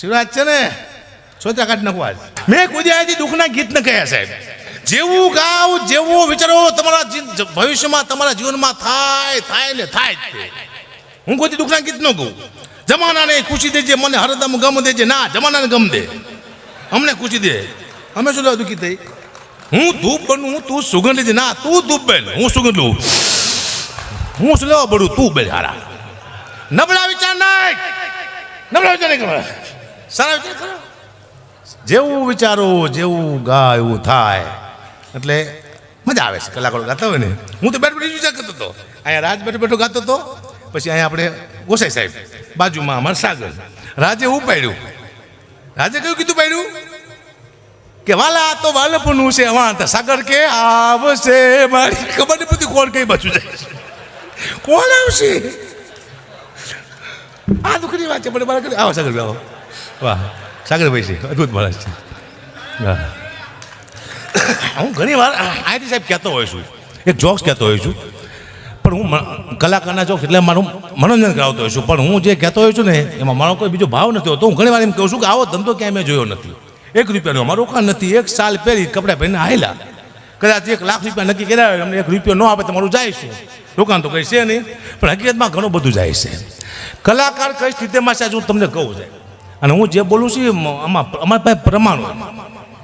શિવરાજ છે ને, સોચા કાઢ નાખવા. મેં કોઈ દુઃખના ગીત ન કહ્યા સાહેબ. જેવું ગાવ, જેવું વિચારો તમારા ભવિષ્યમાં તમારા જીવનમાં થાય થાય ને થાય હું કોઈ દુઃખના ગીત ન કહું. જમાનાને ખુશી દેજે, મને હરદમ ગમ દેજે. ના, જમાનાને ગમ દે. અમને ખુશી દે. અમે શું દુઃખી થઈ? હું ધૂપ બનું તું સુગંધ લેજે ના, તું ધૂપ બેન. હું સુગંધ લઉં. હું શું લેવા બડું તું બેન, હારા. નબળા વિચાર નાય નબળા વિચાર નહીં કરવા સારા વિચાર જેવું વિચારો, જેવું ગા એવું થાય, એટલે મજા આવે છે. કલાકારો ગાતા હોય ને. હું તો બેઠ બેઠી વિચાર કરતો હતો. અહીંયા રાજ બેઠો બેઠો ગાતો હતો. પછી અહીંયા આપણે ગોસાઈ સાહેબ, બાજુમાં અમારે સાગર. રાજે હું પાડ્યું? રાજે કયું કીધું પાડ્યું? કે વાલા તો વાલપનું છે. વાંતા સાગર કે આવશે મારી. ખબર નહીં બધી કોણ કઈ બાજુ જાય કોણ આવશે? આ દુઃખની વાત છે, પણ મારા આવો સાગર, આવો. વાહ સાગરભાઈ છે, અદભુત માણસ છે. હા. ઘણી વાર આઈટી સાહેબ કહેતો હોઉં છું એક જોક્સ કહેતો હોઉં છું, પણ હું કલાકારના જોક્સ એટલે મારું મનોરંજન કરાવતો હોઉં છું, પણ હું જે કહેતો હોઉં છું ને, એમાં મારો કોઈ બીજો ભાવ નથી હોતો. હું ઘણી વાર એમ કહું છું કે આવો ધંધો ક્યાંય મેં જોયો નથી. એક રૂપિયાનો અમારો રોકાણ નથી. એક સાલ પહેરી કપડાં પહેરીને આવેલા કદાચ એક લાખ રૂપિયા નક્કી કર્યા હોય, અમને એક રૂપિયો ન આપે તમારું જાય છે. રોકાણ તો કંઈ છે નહીં, પણ હકીકતમાં ઘણું બધું જાય છે. કલાકાર કઈ સ્થિતિમાં છે હું તમને કહું છે. અને હું જે બોલું છું આમાં અમારા પાસે પ્રમાણ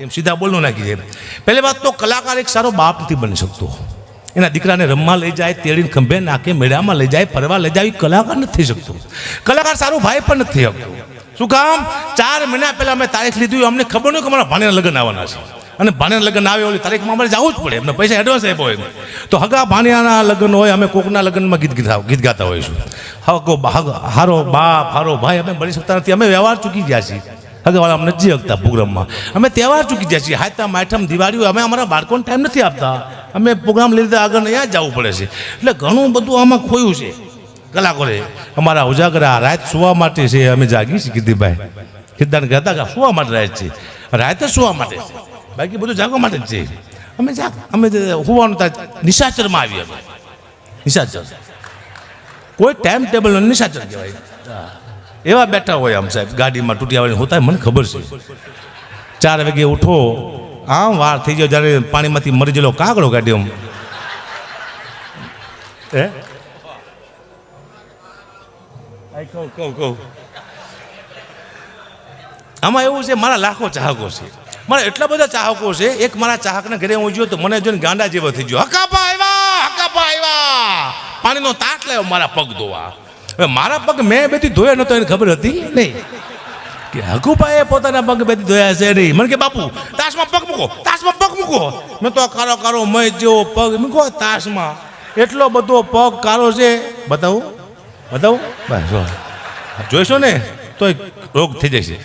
એમ સીધા બોલું નાખી છે. પહેલી વાત તો કલાકાર એક સારો બાપ નથી બની શકતો. એના દીકરાને રમવા લઈ જાય, તેડીને ખંભે નાખે, મેળામાં લઈ જાય, ફરવા લઈ જાય કલાકાર નથી થઈ શકતો. કલાકાર સારો ભાઈ પણ નથી શકતો શું કામ? ચાર મહિના પહેલાં અમે તારીખ લીધી અમને ખબર નહીં કે અમારા ભાણેના લગ્ન આવવાના છે. અને ભાણિયા લગ્ન આવે ઓલી તારીખમાં અમારે જવું જ પડે. એમને પૈસા એડવાન્સ આપ્યો હોય તો. હગા ભાણિયાના લગ્ન હોય, અમે કોકના લગ્નમાં ગીત ગીતા ગીત ગાતા હોઈશું. હગો હારો બાપ, હારો ભાઈ, અમે મળી શકતા નથી. અમે વ્યવહાર ચૂકી ગયા છીએ. હગાવાળા અમને નથી હકતા પ્રોગ્રામમાં. અમે તહેવાર ચૂકી ગયા છીએ. હાથા માઠમ દિવાળીઓ અમે અમારા બાળકોને ટાઈમ નથી આપતા. અમે પ્રોગ્રામ લઈ લીધા આગળ અહીંયા જવું પડે છે. એટલે ઘણું બધું આમાં ખોયું છે કલાકોરે અમારા ઉજાગરા રાત સુવા માટે છે. અમે જાગી છીએ કીર્તિભાઈ. કીર્તન કહેતા કે સુવા માટે રાત છે. રાતે સુવા માટે છે. બાકી બધું જાગવા માટે જ છે. અમે જાગ, અમે હોવાનું ત્યાં નિશાચરમાં આવીએ અમે. નિશાચર. કોઈ ટાઈમ ટેબલ નિશાચર કહેવાય. એવા બેઠા હોય આમ સાહેબ, ગાડીમાં તૂટી આવવાની હોતા મને ખબર છે. ચાર વાગે ઉઠો, આમ વાર થઈ ગયો જ્યારે પાણીમાંથી મરી ગયેલો કાગડો કાઢ્યો આમ. હે? કહું કહું કહું. આમાં એવું છે, મારા લાખો ચાહકો છે. મારા એટલા બધા ચાહકો છે, એક મારા ચાહકના ઘરે હું જોયો તો મને જોઈને ગાંડા જેવો થઈ ગયો. હકાપા આવ્યા હકાપા આવ્યા. પાણીનો તાટ લાવ્યો, મારા પગ ધોવા. હવે મારા પગ મેં બેથી ધોયા નતો એને ખબર હતી? નહીં. કે હકુપાએ પોતાના પગ બેથી ધોયા છે નહીં. મને કે, બાપુ, તાસમાં પગ મૂકો, તાસમાં પગ મૂકો. મેં તો કારો કારો મય જેવો પગ મૂકો તાસમાં. એટલો બધો પગ કારો છે. બતાવું બતાવું. બસ. જોઈશો ને, તોય રોગ થઈ જશે.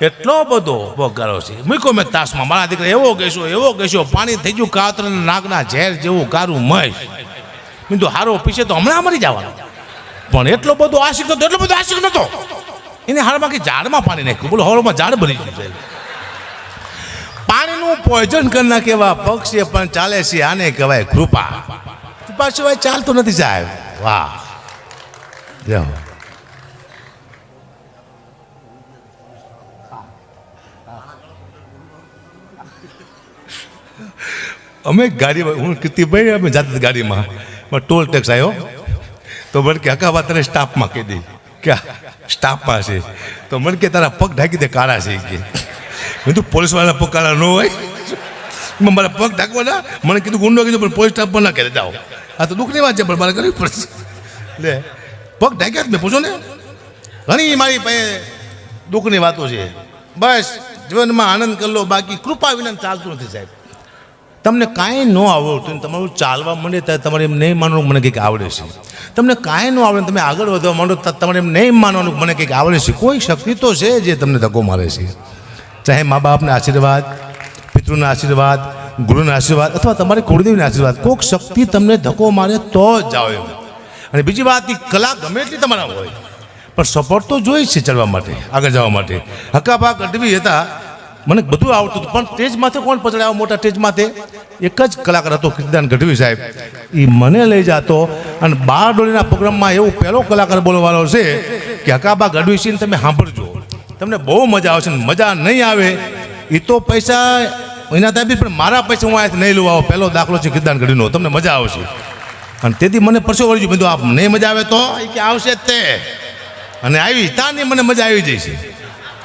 એટલો બધો પગારો છે. મૂકો મેં તાસમાં, મારા દીકરા એવો કહેશો એવો કહેશો, પાણી થઈ ગયું કાતર નાગના ઝેર જેવું કારું મય. મેં હારો, પીછે તો હમણાં મરી જવાનો. પણ એટલો બધો આશિક નતો એટલો બધો આશિક નતો એને હાલમાં કે ઝાડમાં પાણી નાખ્યું. બોલો, હળમાં ઝાડ ભરી ગયું છે. પાણીનું પોઈઝન કરી નાખે એવા પક્ષી પણ ચાલે છે, આને કહેવાય કૃપા. કૃપા સિવાય ચાલતું નથી સાહેબ. વાહ. જાઓ. અમે ગાડીમાં હું કીર્તિભાઈ અમે જાતે ગાડીમાં. પણ ટોલ ટેક્સ આવ્યો તો મને કે હકાવા તને સ્ટાફમાં કહી દઈ. કે સ્ટાફમાં છે. તો મને કે, તારા પગ ઢાંકી દે, કાળા છે. કે, મેં તું પોલીસવાળાના પગ કાળા ન હોય. મેં મારા પગ ઢાંકવાના. મને કીધું, ગુંડો કીધું, પણ પોલીસ સ્ટાફમાં ના કરે જાઓ. આ તો દુઃખની વાત છે, પણ મારે કરવી પડશે. લે, પગ ઢાંક્યા જ મેં, પૂછો ને. ઘણી મારી પાસે દુઃખની વાતો છે. બસ, જીવનમાં આનંદ કરી લો, બાકી કૃપા વિના ચાલતું નથી સાહેબ. તમને કાંઈ ન આવડતું તમારું ચાલવા માંડે ત્યારે તમારે એમ નહીં માનવાનું મને કંઈક આવડે છે. તમને કાંઈ ન આવડે તમે આગળ વધવા માંડો તમારે એમ નહીં માનવાનું મને કંઈક આવડે છે. કોઈ શક્તિ તો છે જે તમને ધક્કો મારે છે. ચાહે મા બાપના આશીર્વાદ, પિતૃના આશીર્વાદ, ગુરુના આશીર્વાદ અથવા તમારી કુળદેવીના આશીર્વાદ, કોઈક શક્તિ તમને ધક્કો મારે તો જ એમ. અને બીજી વાત એ કલા ગમે એટલી તમારા હોય. પણ સપોર્ટ તો જોઈએ છે ચાલવા માટે, આગળ જવા માટે. હકાભાગ અડવી હતા મને બધું આવડતું હતું. પણ સ્ટેજ માથે કોણ પચડાયો મોટા સ્ટેજ માથે એક જ કલાકાર હતો, કીર્તિદાન ગઢવી સાહેબ. એ મને લઈ જતો અને બાર ડોલીના પ્રોગ્રામમાં એવો પહેલો કલાકાર બોલવાનો છે કે, હકાબા ગઢવી સિંહ તમે સાંભળજો. તમને બહુ મજા આવશે મજા નહીં આવે. એ તો પૈસા, એના તાબી પણ મારા પૈસા હું અહીંયાથી નહીં લઉં. આવો પહેલો દાખલો છે કિદાન ગઢીનો તમને મજા આવશે. અને તેથી મને પરસો વળી ગયું. બધું આપ નહીં મજા આવે તો? કે, આવશે જ તે. અને આવી, તાની મને મજા આવી જશે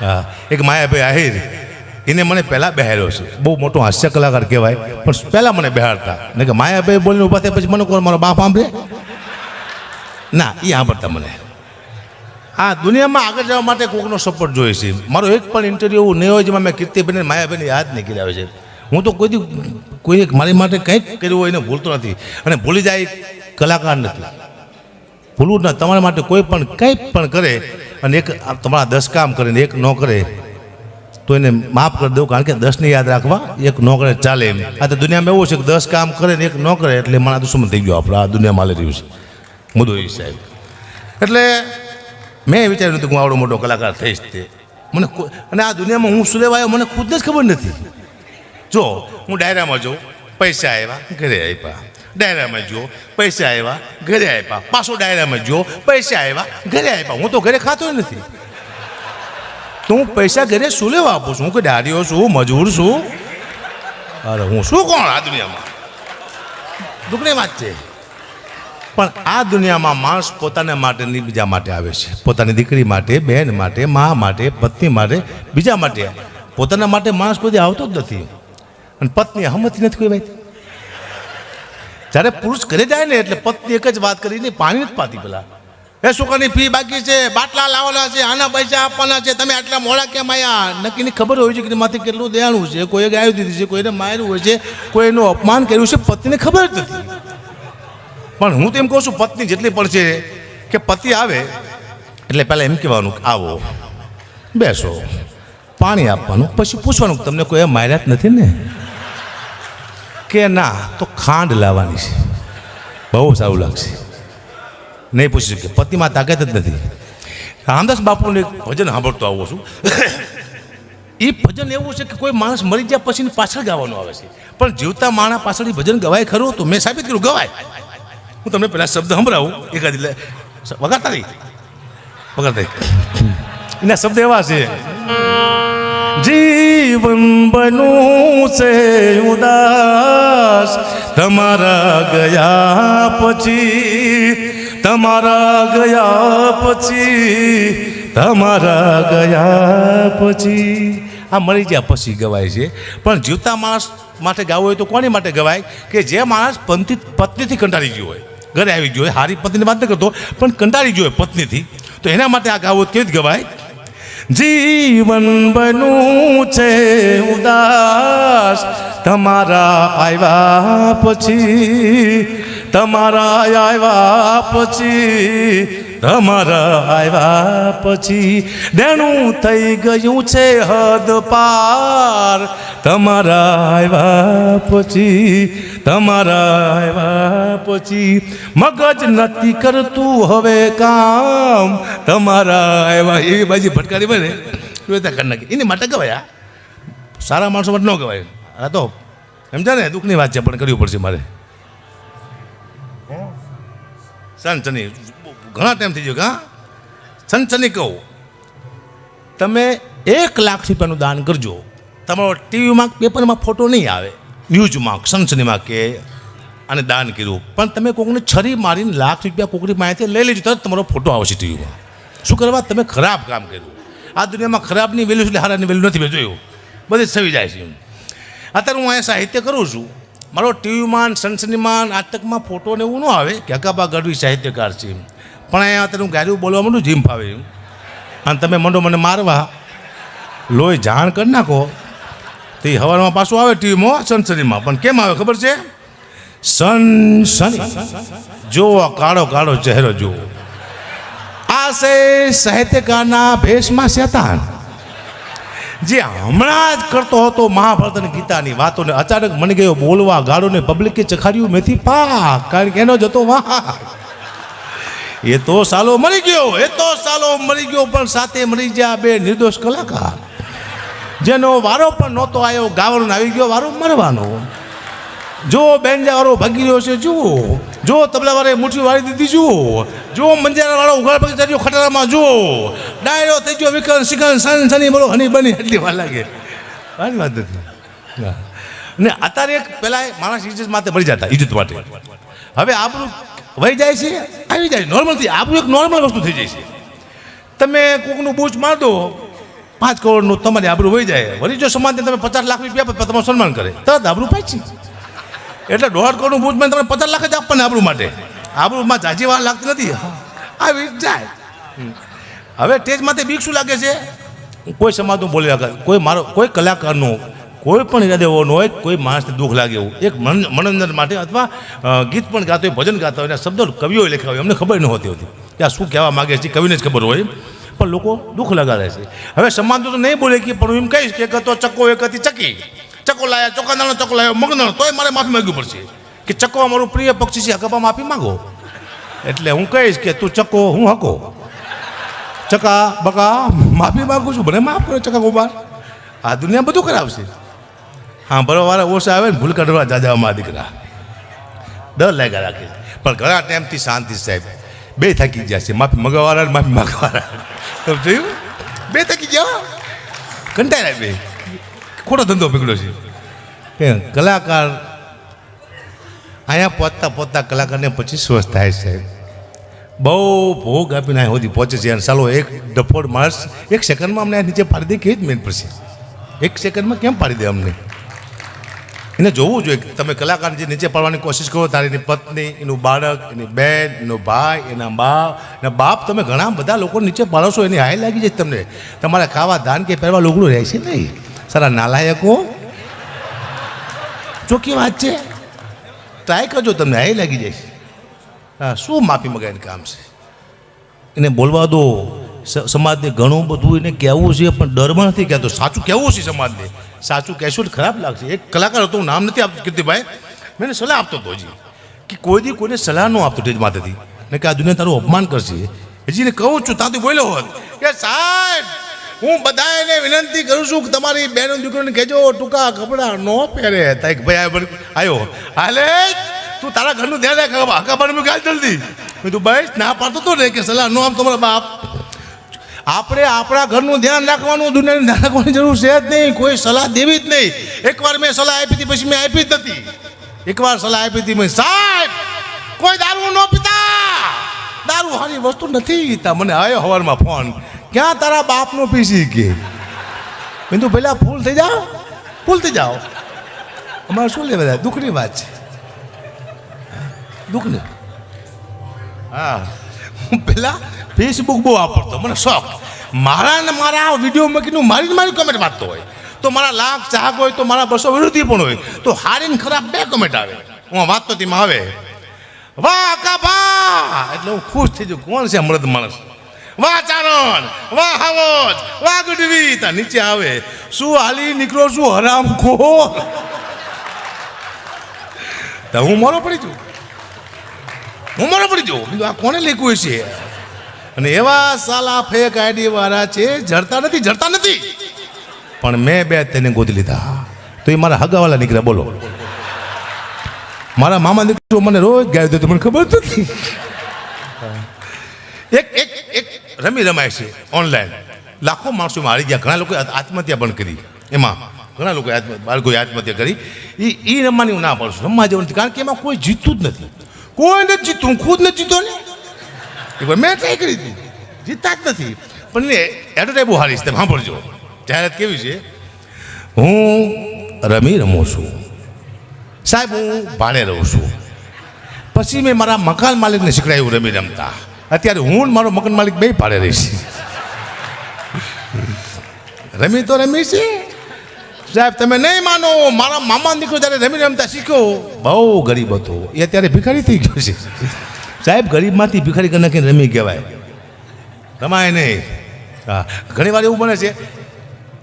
હા, એક માયાભાઈ આહિર. એને મને પહેલાં બહેર્યો છે. બહુ મોટો હાસ્ય કલાકાર કહેવાય. પણ પહેલાં મને બેહાડતા. ને કે માયાભાઈ બોલીને ઊભા થયા પછી મને કોણ મારો બાપ સાંભળે? ના એ સાંભળતા મને. આ દુનિયામાં આગળ જવા માટે કોઈકનો સપોર્ટ જોઈએ છે. મારો એક પણ ઇન્ટરવ્યૂ નહીં હોય જેમાં મેં કીર્તિબેન માયાબેન યાદ નહીં કર્યા છે. હું તો કોઈ કોઈ મારી માટે કંઈક કર્યું હોય એને ભૂલતો નથી. અને ભૂલી જાય કલાકાર નથી. ભૂલવું ના. તમારા માટે કોઈ પણ કંઈ પણ કરે અને એક તમારા દસ કામ કરે ને એક ન કરે તો એને માફ કરી દઉં, કારણ કે દસને યાદ રાખવા એક ન કરે ચાલે એમ. આ તો દુનિયામાં એવું છે કે દસ કામ કરે ને એક ન કરે એટલે મારા દુશ્મન થઈ ગયો આપણે, આ દુનિયામાં લઈ રહ્યું છે. મુદ્દો એ સાહેબ. એટલે મેં વિચાર્યું હતું કે હું આવડો મોટો કલાકાર થઈશ તે. મને અને આ દુનિયામાં હું શું લેવાયો મને ખુદને જ ખબર નથી. જો, હું ડાયરામાં જોઉં, પૈસા આવ્યા ઘરે આપ્યા ડાયરામાં જો પૈસા આવ્યા ઘરે આપ્યા પાછો ડાયરામાં જો પૈસા આવ્યા ઘરે આપ્યા હું તો ઘરે ખાતો નથી. તો હું પૈસા ઘરે શું લેવા આપું છું? હું કે દાડીઓ છું મજૂર છું. અરે હું શું કોણ આ દુનિયામાં? દુખની વાત છે. પણ આ દુનિયામાં માણસ પોતાના માટે નહીં બીજા માટે આવે છે. પોતાની દીકરી માટે બહેન માટે, મા માટે, પત્ની માટે, બીજા માટે. પોતાના માટે માણસ કોઈ આવતો જ નથી. અને પત્ની હમતી નથી કોઈ ભાઈ જ્યારે પુરુષ ઘરે જાય ને એટલે પત્ની એક જ વાત કરીને પાણી નથી પાતી પેલા. એ છોકરાની ફી બાકી છે, બાટલા લાવવાના છે, આના પૈસા આપવાના છે, તમે આટલા મોડા કેમ આવ્યા નક્કીની ખબર હોય છે કે માથે કેટલું દેવાનું છે કોઈએ ગાયું દીધી છે, કોઈને માર્યું હોય છે કોઈ એનું અપમાન કર્યું છે પત્નીને ખબર જ નથી. પણ હું તો એમ કહું છું, પત્ની જેટલી પણ છે કે પતિ આવે, એટલે પહેલાં એમ કહેવાનું આવો, બેસો, પાણી આપવાનું, પછી પૂછવાનું તમને કોઈ માર્યા જ નથી ને? કે ના, તો ખાંડ લાવવાની છે. બહુ સારું લાગશે. નહીં પૂછી શકે. પતિમાં તાકાત જ નથી. રામદાસ બાપુનું એક ભજન સાંભળતો આવું છું. એ ભજન એવું છે કે કોઈ માણસ મરી ગયા પછી પાછળ ગાવાનું આવે છે. પણ જીવતા માણસ પાછળ ભજન ગવાય ખરું? તો મેં સાબિત કર્યું, ગવાય. હું તમને પહેલા શબ્દ સંભળાવું. એકાદ વગાડતા નહીં વગાડતા. એના શબ્દ એવા છે. જીવન બનું છે ઉદાસ. તમારા ગયા પછી તમારા ગયા પછી, તમારા ગયા પછી. આ મરી ગયા પછી ગવાય છે. પણ જીવતા માણસ માટે ગાવું હોય તો કોની માટે ગવાય? કે જે માણસ પંથી, પત્નીથી કંટાળી ગયો હોય. ઘરે આવી ગયો હોય, હારી પત્નીની વાત ન કરતો, પણ કંટાળી ગયો હોય પત્નીથી. તો એના માટે આ ગાવું કેવી રીતે ગવાય? જીવન બનું છે ઉદાસ. તમારા આવ્યા પછી તમારા આવ્યા પછી, તમારા આવ્યા પછી દેણું થઈ ગયું છે હદ પાર. તમારા આવ્યા પછી, તમારા આવ્યા પછી મગજ નથી કરતું હવે કામ. તમારા આવ્યા એવી બાજી ભટકારી બને એ કરી નાખી. એની માટે આ. સારા માણસો માટે ન ગવાય આ તો સમજા ને, દુઃખની વાત છે, પણ કરવી પડશે મારે. સનસની ઘણા ટાઈમ થઈ ગયો હા? સનસની કહું, તમે એક લાખ રૂપિયાનું દાન કરજો. તમારો ટીવીમાં, પેપરમાં ફોટો નહીં આવે. ન્યૂઝમાં સનસનીમાં કે અને દાન કર્યું. પણ તમે કોકને છરી મારીને લાખ રૂપિયા કોકની પાસેથી લઈ લેજો, તરત તમારો ફોટો આવશે ટીવીમાં. શું કરવા? તમે ખરાબ કામ કર્યું. આ દુનિયામાં ખરાબની વેલ્યુ એટલે હારાની વેલ્યુ નથી મેં જોયું. બધી સવી જાય છે અત્યારે હું અહીંયા સાહિત્ય કરું છું. મારો ટીવીમાં સનસનીમાં નાટકમાં ફોટો ને એવું ન આવે કે અકાબા ગઢવી સાહિત્યકાર છે પણ અહીંયા અત્યારે હું બોલવા માંડું, જીમ ફાવે અને તમે મંડો મને મારવા. લોહી જાણ કરી નાખો. તો એ હવારમાં પાછું આવે ટીવીમાં સનસનીમાં પણ કેમ આવે ખબર છે? સનસની. જુઓ, કાળો કાળો ચહેરો જુઓ. આ સાહિત્યકારના ભેષમાં શેતાન. જે હમણાં જ કરતો હતો મહાભારત અને ગીતાની વાતોને અચાનક મને ગયો બોલવા ગાળોને પબ્લિકે ચખાડ્યું મેથી પાક. કારણ કે એનો જતો વાહ એ તો સાલો મરી ગયો, એ તો સાલો મરી ગયો, પણ સાથે મરી ગયા બે નિર્દોષ કલાકાર. જેનો વારો પણ નહોતો આવ્યો, ગાવાનો આવી ગયો, વારો મરવાનો. જો બેન વાળો ભાગી રહ્યો છે, જુઓ. જો તબલાવાળાએ મુઠ્ઠી વાળી દીધી જુઓ. જો મંજારાવાળો ઉઘાડ પગ ચાલ્યો ખટારામાં જુઓ. ડાયરો થઈ ગયો વિકન શિકન સન સની બોલો, હની બની, એટલી વાર લાગે. વારી વાત નથી ને અત્યારે એક પહેલાં માણસ ઇજ્જત માટે મળી જતા ઇજ્જત માટે. હવે આપણું વહી જાય છે, આવી જાય નોર્મલ થઈ આપણું એક નોર્મલ વસ્તુ થઈ જાય છે. તમે કોકનું બૂચ માર દો, પાંચ કરોડનું તમારી આબરૂ વહી જાય. વળી જો સમાજને તમે પચાસ લાખ રૂપિયા તમારું સન્માન કરે. તરત આબરૂ પાછી એટલે દોઢ કરોડનું બૂચ મને તમે પચાસ લાખ જ આપવાને આબરૂ માટે. આબરૂમાં જાજી વાર લાગતી નથી. આવી જાય. હવે સ્ટેજ માટે બીક શું લાગે છે. કોઈ સમાજનું બોલ્યા લાગે કોઈ મારો, કોઈ કલાકારનું, કોઈ પણ ઈરાદે ન હોય, કોઈ માણસને દુઃખ લાગે એવું. એક મન- મનોરંજન માટે અથવા ગીત પણ ગાતો હોય, ભજન ગાતા હોય શબ્દો કવિઓ લખ્યા હોય, અમને ખબર ન હોતી હોતી. કે આ શું કહેવા માગે છે, કવિને જ ખબર હોય પણ લોકો દુઃખ લગાડે છે. હવે સમાજ તો નહીં બોલે કે, પણ હું એમ કહીશ કે એક હતો ચક્કો, એક હતી ચકી. ચક્કો લાયા ચોકાદાનો ચક્કો લાયો મગદાનો તોય મારે માફી માંગવી પડશે. કે ચકો અમારું પ્રિય પક્ષી છે હકપા માફી માંગો. એટલે હું કહીશ કે તું ચકો, હું હકો. ચકા, બકા, માફી માંગુ છું ભલે માફ કરો ચકા કુમાર આ દુનિયા બધું કરાવશે. હા, બરોબર, ઓછા આવે ને ભૂલ કાઢવા જાજામાં દીકરા. ડર લાગ્યા રાખે. પણ ઘણા ટાઈમથી શાંતિ સાહેબ. બે થાકી ગયા છે, માફી મગાવવાના માફી માગવાના તમે જોયું? બે થાકી ગયા? કંટાળ્યા બે. ખોટો ધંધો પકડ્યો છે. કે કલાકાર અહીંયા પહોંચતા પહોંચતા કલાકારને પછી સ્વસ્થ થાય છે. બહુ ભોગ આપીને અહીંયા સુધી પહોંચે છે. અને ચાલો એક ડફોડ માણસ એક સેકન્ડમાં અમને નીચે પાડી દે, કેવી જ મેન પડશે? એક સેકન્ડમાં કેમ પાડી દે અમને? એને જોવું જોઈએ તમે કલાકાર જે નીચે પાડવાની કોશિશ કરો, તારી એની પત્ની, એનું બાળક, એની બેન, એનો ભાઈ, એના બાપ એના બાપ તમે ઘણા બધા લોકો નીચે પાડો છો, એની હાય લાગી જાય તમને. તમારે ખાવા, ધાન કે પહેરવા લુગડું રહેશે નહીં. સારા નાલાયકો? ચોખ્ખી વાત છે. ટ્રાય કરજો તમને હાય લાગી જાય. હા, શું માફી મગાવીને કામ છે? એને બોલવા દો. સમાજને ઘણું બધું એને કહેવું છે, પણ ડરમાં નથી કહેતો. સાચું કહેવું છે સમાજને. સાચું કહેશું તો ખરાબ લાગશે. એક કલાકાર હતો નામ નથી આપતો, કીર્તિભાઈ. મેં સલાહ આપતો હતો હજી, કે કોઈ દી કોઈને સલાહ ન આપતો ટેજ માથેથી. ને કે આ દુનિયા તારું અપમાન કરશે. હજી એને કહું છું તાતું બોલ્યો હોત. કે સાહેબ! હું બધાને વિનંતી કરું છું કે તમારી બેન દીકરીને કહેજો, ટૂંકા કપડાં ન પહેરે. તાઈક ભાઈ આવ્યો હાલે? તું તારા ઘરનું ધ્યાન રાખ. હકા પણ ગાલ જલ્દી. મેં તું બસ, ના પાડતો તો ને કે સલાહ ન આમ તમારા બાપ. આપણે આપણા ઘરનું ધ્યાન રાખવાનું, દુનિયાનું ધ્યાન રાખવાની જરૂર છે જ નહીં. કોઈ સલાહ દેવી જ નહીં. એકવાર મેં સલાહ આપી હતી, પછી મેં આપી જ નથી. એકવાર સલાહ આપી હતી, મેં સાહેબ, કોઈ દારૂ ન પીતા. દારૂ સારી વસ્તુ નથી તા મને આવ્યો હવારમાં ફોન. ક્યાં તારા બાપનો પીસી કે? તું પહેલાં ફૂલ થઈ જાઓ. ફૂલ થઈ જાઓ. અમારે શું લેવા દુઃખની વાત છે. દુઃખની હા. હું પહેલાં ફેસબુક બહુ વાપરતો. મને શોખ. મારા ને મારા વીડિયો મૂકીને મારી જ મારી કમેન્ટ વાંચતો હોય. તો મારા લાખ ચાહક હોય, તો મારા બસો વિરોધી પણ હોય. તો હારી ને ખરાબ બે કમેન્ટ આવે. હું વાંચતો તેમાં આવે. વાહ કાભા એટલે હું ખુશ થઈ જાઉં. કોણ છે મૃદ માણસ? વાહ ચારણ, વાહ હવજ વાહ ગઢવી તા નીચે આવે. શું હાલી નીકળો શું હરામ ખોર તો હું મોરો પડી જઉં. હું મોરો પડી જઉં. કીધું, આ કોને લેખવું છે અને એવા સાલા ફેક આઈડી વાળા છે, જડતા નથી જડતા નથી. પણ મેં બે તેને ગોતી લીધા. તો એ મારા હગાવાલા નીકળ્યા, બોલો. મારા મામા દીકરો મને રોજ ગાય તો મને ખબર નથી. એક એક એક રમી રમાય છે ઓનલાઈન લાખો માણસો મારી ગયા. ઘણા લોકોએ આત્મહત્યા પણ કરી. એમાં ઘણા લોકોએ બાળકોએ આત્મહત્યા કરી. એ એ રમવાની હું ના પાડશું રમવા જેવું નથી. કારણ કે એમાં કોઈ જીતતું જ નથી. કોઈ નથી જીતતું. હું ખુદ નથી જીતો ને. એકવાર મેં ટ્રાય કરી હતી જીતતા જ નથી. પણ એ એડવર્ટાઈઝ બહુ હારી છે. સાંભળજો. જાહેરાત કેવી છે? હું રમી રમું છું. સાહેબ, હું ભાડે રહું છું. પછી મેં મારા મકાન માલિકને શીખડાયું રમી રમતા. અત્યારે હું મારો મકાન માલિક બે પાડે રહીશ રમી તો રમી છે. સાહેબ, તમે નહીં માનો, મારા મામા દીકરો જ્યારે રમી રમતા શીખ્યો બહુ ગરીબ હતો. એ અત્યારે ભિખારી થઈ ગયો છે. સાહેબ, ગરીબમાંથી ભિખારી કરી નાખીને રમી કહેવાય રમાય નહીં. હા ઘણી વાર એવું બને છે,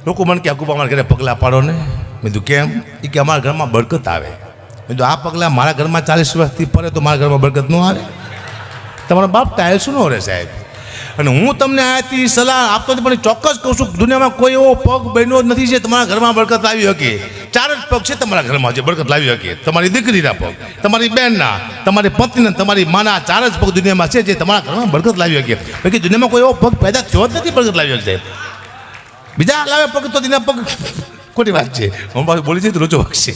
લોકો મને કે અકુપા અમારા ઘરે પગલાં પાડો ને. મેં કીધું, કેમ? એ કે, અમારા ઘરમાં બરકત આવે. મેં કીધું, આ પગલાં મારા ઘરમાં ચાલીસ વર્ષથી પડે તો મારા ઘરમાં બરકત ન આવે? તમારો બાપ ટાયલ્સ ન રહે સાહેબ. અને હું તમને આથી સલાહ આપતો પણ ચોક્કસ કહું છું દુનિયામાં કોઈ એવો પગ બન્યો જ નથી જે તમારા ઘરમાં બરકત લાવી શકે. ચાર જ પગ છે તમારા ઘરમાં જે બરકત લાવી શકે. તમારી દીકરીના પગ, તમારી બહેનના તમારી પત્નીના, તમારી માના, ચાર જ પગ દુનિયામાં છે જે તમારા ઘરમાં બરકત લાવી શકે. બાકી દુનિયામાં કોઈ એવો પગ પેદા થયો જ નથી બરકત લાવી શકે. બીજા લાવે પગ તો તેના પગ. ખોટી વાત છે. હું પાછું બોલી જઈ તો રોચો વાગશે.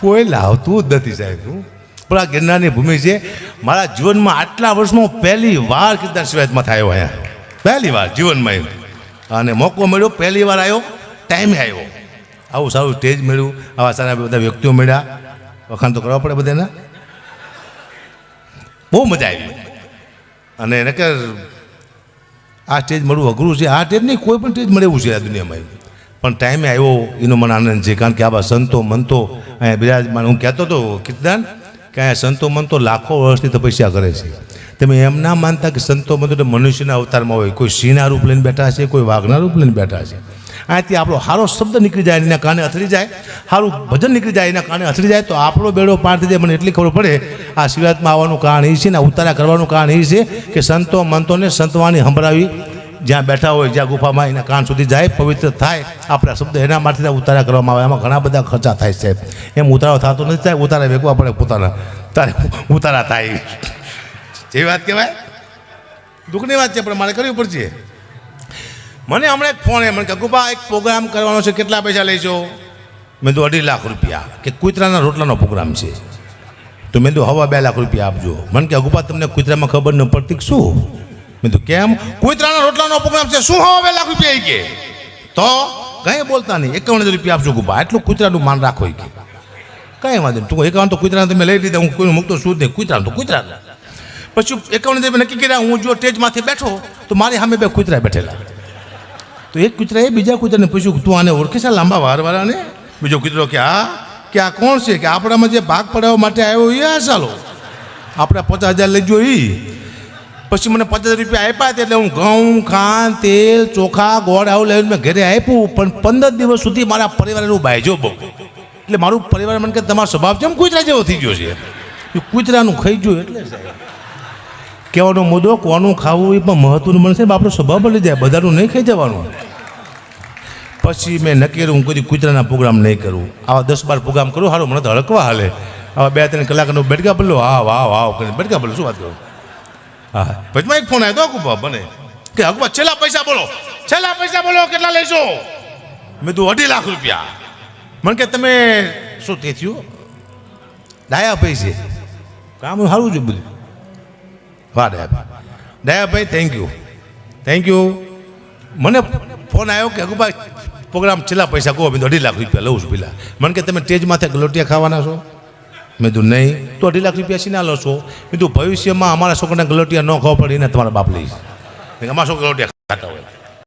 કોઈ લાવતું જ નથી સાહેબ, હું પણ ગિરનારની ભૂમિ છે. મારા જીવનમાં આટલા વર્ષમાં પહેલી વાર કીર્તન શિવાયતમાં થયો અહીંયા. પહેલી વાર જીવનમાં અને મોકો મળ્યો, પહેલી વાર આવ્યો, ટાઈમે આવ્યો. આવું સારું સ્ટેજ મળ્યું, આવા સારા બધા વ્યક્તિઓ મળ્યા. વખાણ તો કરવા પડે બધાને. બહુ મજા આવી. અને નકર આ સ્ટેજ મળવું અઘરું છે. આ સ્ટેજ નહીં, કોઈ પણ સ્ટેજ મળે એવું છે આ દુનિયામાં પણ ટાઈમે આવ્યો, એનો મને આનંદ છે. કારણ કે આવા સંતો, મંતો, અહીંયા બિરાજમાન. હું કહેતો હતો કીર્તન કે સંતો મંતો લાખો વર્ષથી તપસ્યા કરે છે. તમે એમ ના માનતા કે સંતો મંતો મનુષ્યના અવતારમાં હોય. કોઈ સિંહના રૂપ લઈને બેઠા છે, કોઈ વાઘના રૂપ લઈને બેઠા છે. અહીંયાથી આપણો સારો શબ્દ નીકળી જાય એના કારણે અથડી જાય. સારું ભજન નીકળી જાય એના કારણે અથડી જાય. તો આપણો બેડો પાર થઈ જાય. મને એટલી ખબર પડે. આ શિવરાતમાં આવવાનું કારણ એ છે ને ઉતારા કરવાનું કારણ એ છે કે સંતો મંતોને સંતવાણી સંભળાવી જ્યાં બેઠા હોય, જ્યાં ગુફામાં એના કાન સુધી જાય, પવિત્ર થાય. આપણા શબ્દ એના માટે ઉતારા કરવામાં આવે. એમાં ઘણા બધા ખર્ચા થાય છે. એમ ઉતારો થતો નથી થાય ઉતારા વેગવા પડે પોતાના. તારે ઉતારા થાય. જે વાત કહેવાય. દુઃખની વાત છે, પણ મારે કરવી પડશે. મને હમણાં એક ફોન એ મને કે ગુફા એક પ્રોગ્રામ કરવાનો છે. કેટલા પૈસા લઈશો? મેં તો અઢી લાખ રૂપિયા. કે, કૂતરાના રોટલાનો પ્રોગ્રામ છે. તો મેં તો હવા બે લાખ રૂપિયા આપજો. મને કે ગુપા તમને કૂતરામાં ખબર ન પડતી શું? મેં તો કેમ? કુતરાના રોટલાનો પ્રોગ્રામ છે, શું હવે લાખ રૂપિયા કે તો કંઈ બોલતા નહીં એકાવન હજાર રૂપિયા આપજો ગુપા એટલું કુતરાનું માન રાખો કે કાંઈ વાંધો નહીં, તું એકાવન તો કુતરાને તમે લઈ લીધા, હું કોઈ મૂકતો શું જ નહીં કુતરા તો કુતરા પછી એકાવન હજાર નક્કી કર્યા, હું જો સ્ટેજમાંથી બેઠો, તો મારી સામે બે કુતરા બેઠેલા. તો એક કૂતરાએ બીજા કુતરાને પૂછ્યું તું આને ઓળખે છે લાંબા વારવાળાને? બીજો કૂતરો કે આ કે આ કોણ છે? કે આપણામાં જે ભાગ પડાવવા માટે આવ્યો એ આ ચાલો આપણે પચાસ હજાર લઈ જો એ પછી મને પચાસ રૂપિયા આપ્યા એટલે હું ઘઉં, ખાંડ, તેલ, ચોખા, ગોળ આવું લઈને મેં ઘરે આપ્યું. પણ પંદર દિવસ સુધી મારા પરિવારનું બાયજો બહુ. એટલે મારું પરિવાર મને કે તમારો સ્વભાવ કેમ કૂતરા જેવો થઈ ગયો છે? એ કૂતરાનું ખાઈ ગયું એટલે કહેવાનો મુદ્દો, કોનું ખાવું એ પણ મહત્વનું બનશે આપણો સ્વભાવ બદલી જાય, બધાનું નહીં ખાઈ જવાનું. પછી મેં નક્કી કર્યું, હું કદી કૂતરાના પ્રોગ્રામ નહીં કરું. આવા દસ બાર પ્રોગ્રામ કરું સારું મને તો હળકવા હાલે. આવા બે ત્રણ કલાકનો બેડકા બદલો હા, વાહ વાહ બેડકા બદલો શું વાત કરું? હા. પછી એક ફોન આવ્યો તો અકુબા બને. કે અકુબા છેલ્લા પૈસા બોલો. છેલ્લા પૈસા બોલો, કેટલા લેશો મેં તું અઢી લાખ રૂપિયા. મને કે, તમે શું તે થયું? ડાયા પૈસે કામ સારું છે બધું. વાહ Dayabhai Dayabhai thank you thank you મને ફોન આવ્યો કે અકુબા પ્રોગ્રામ છેલ્લા પૈસા કહો મેં અઢી લાખ રૂપિયા લઉં છું પેલા. મને કે, તમે માથે ગલોટિયા ખાવાના છો? મેં કીધું, નહીં. તો અઢી લાખ રૂપિયા સીના લો છો મેં કીધું, ભવિષ્યમાં અમારા છોકરાને ગલોટિયા ન ખાવા પડે, એને તમારા બાપ લઈશ અમારા છોકરા ગલોટિયા ખાતા હોય.